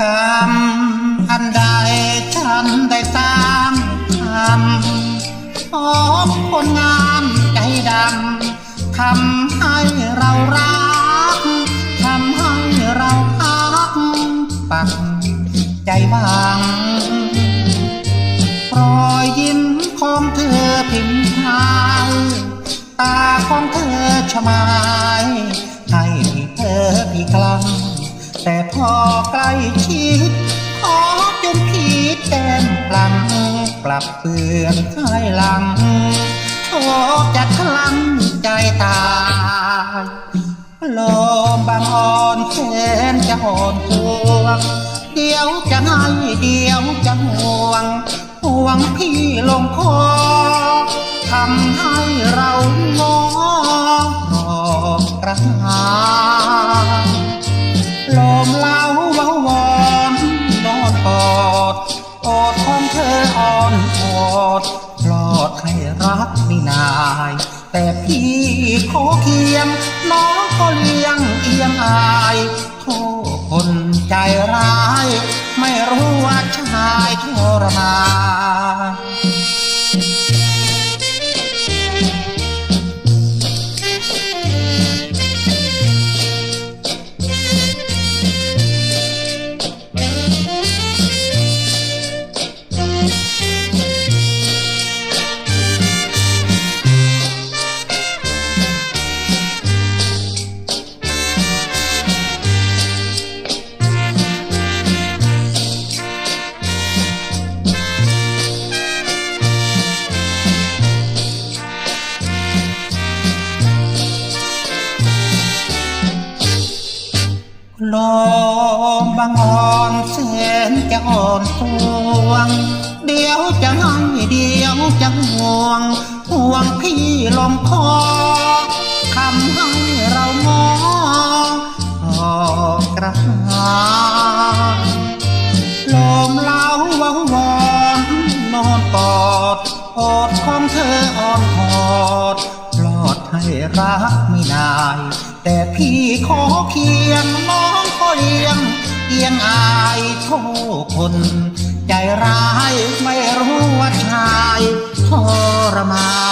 กรรมอันใดฉันได้สร้างทำขอผลงามใจดำทำให้เรารัก ใจหวังรอยยิ้มของเธอพิมพ์ทายตาของเธอชมายให้เธอพี่กลัง แต่พอใกล้ชิดขอจนผิดแก้มปลังกลับเปลือนค่ายหลังโทษจะคลังใจตายลมบางอ่อนแขนจะอ่อนตัวง เดี๋ยวจะให้เดี๋ยวจะห่วงห่วงพี่ลงคอทำให้เรางอรอกระหายลมเล่าเว้าวอนนอนกอดอดของเธออ่อนอดปลอดให้รักไม่นาย แต่พี่ขอเคียงน้อง รู้ว่าชายทรมาน ลมบางอ่อนแสนจะอ่อนตวง เดี๋ยวจะให้เดี๋ยวจะห่วงห่วงพี่ลงคอทำให้เรางอออกกระหายลมเล้าว้าวอนนอนกอดอดของเธออ่อนหอดปลอดให้รักไม่นาย แต่พี่ขอเคียงน้องก็เลี้ยงเอียงอายโทษคน ใจร้ายไม่รู้ว่าชายทรมาน